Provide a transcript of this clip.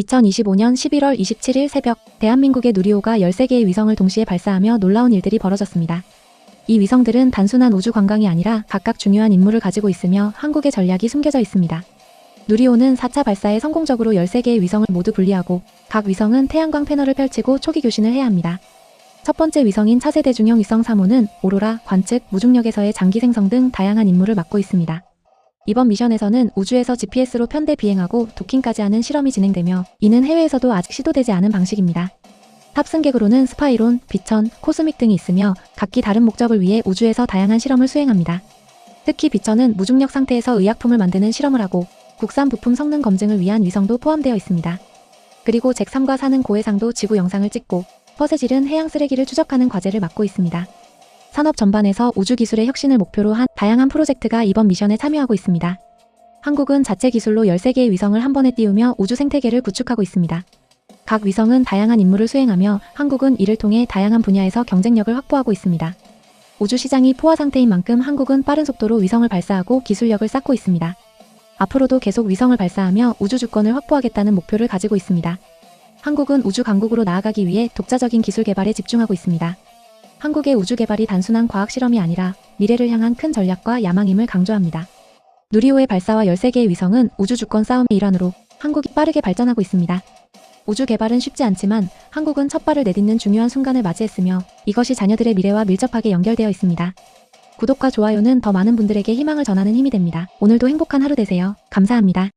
2025년 11월 27일 새벽 대한민국의 누리호가 13개의 위성을 동시에 발사하며 놀라운 일들이 벌어졌습니다. 이 위성들은 단순한 우주 관광이 아니라 각각 중요한 임무를 가지고 있으며 한국의 전략이 숨겨져 있습니다. 누리호는 4차 발사에 성공적으로 13개의 위성을 모두 분리하고 각 위성은 태양광 패널을 펼치고 초기 교신을 해야 합니다. 첫 번째 위성인 차세대 중형 위성 3호는 오로라, 관측, 무중력에서의 장기 생성 등 다양한 임무를 맡고 있습니다. 이번 미션에서는 우주에서 GPS로 편대 비행하고 도킹까지 하는 실험이 진행되며 이는 해외에서도 아직 시도되지 않은 방식입니다. 탑승객으로는 스파이론, 비천, 코스믹 등이 있으며 각기 다른 목적을 위해 우주에서 다양한 실험을 수행합니다. 특히 비천은 무중력 상태에서 의약품을 만드는 실험을 하고 국산 부품 성능 검증을 위한 위성도 포함되어 있습니다. 그리고 잭3과 사는 고해상도 지구 영상을 찍고 퍼세질은 해양 쓰레기를 추적하는 과제를 맡고 있습니다. 산업 전반에서 우주 기술의 혁신을 목표로 한 다양한 프로젝트가 이번 미션에 참여하고 있습니다. 한국은 자체 기술로 13개의 위성을 한 번에 띄우며 우주 생태계를 구축하고 있습니다. 각 위성은 다양한 임무를 수행하며 한국은 이를 통해 다양한 분야에서 경쟁력을 확보하고 있습니다. 우주 시장이 포화 상태인 만큼 한국은 빠른 속도로 위성을 발사하고 기술력을 쌓고 있습니다. 앞으로도 계속 위성을 발사하며 우주 주권을 확보하겠다는 목표를 가지고 있습니다. 한국은 우주 강국으로 나아가기 위해 독자적인 기술 개발에 집중하고 있습니다. 한국의 우주 개발이 단순한 과학 실험이 아니라 미래를 향한 큰 전략과 야망임을 강조합니다. 누리호의 발사와 13개의 위성은 우주 주권 싸움의 일환으로 한국이 빠르게 발전하고 있습니다. 우주 개발은 쉽지 않지만 한국은 첫 발을 내딛는 중요한 순간을 맞이했으며 이것이 자녀들의 미래와 밀접하게 연결되어 있습니다. 구독과 좋아요는 더 많은 분들에게 희망을 전하는 힘이 됩니다. 오늘도 행복한 하루 되세요. 감사합니다.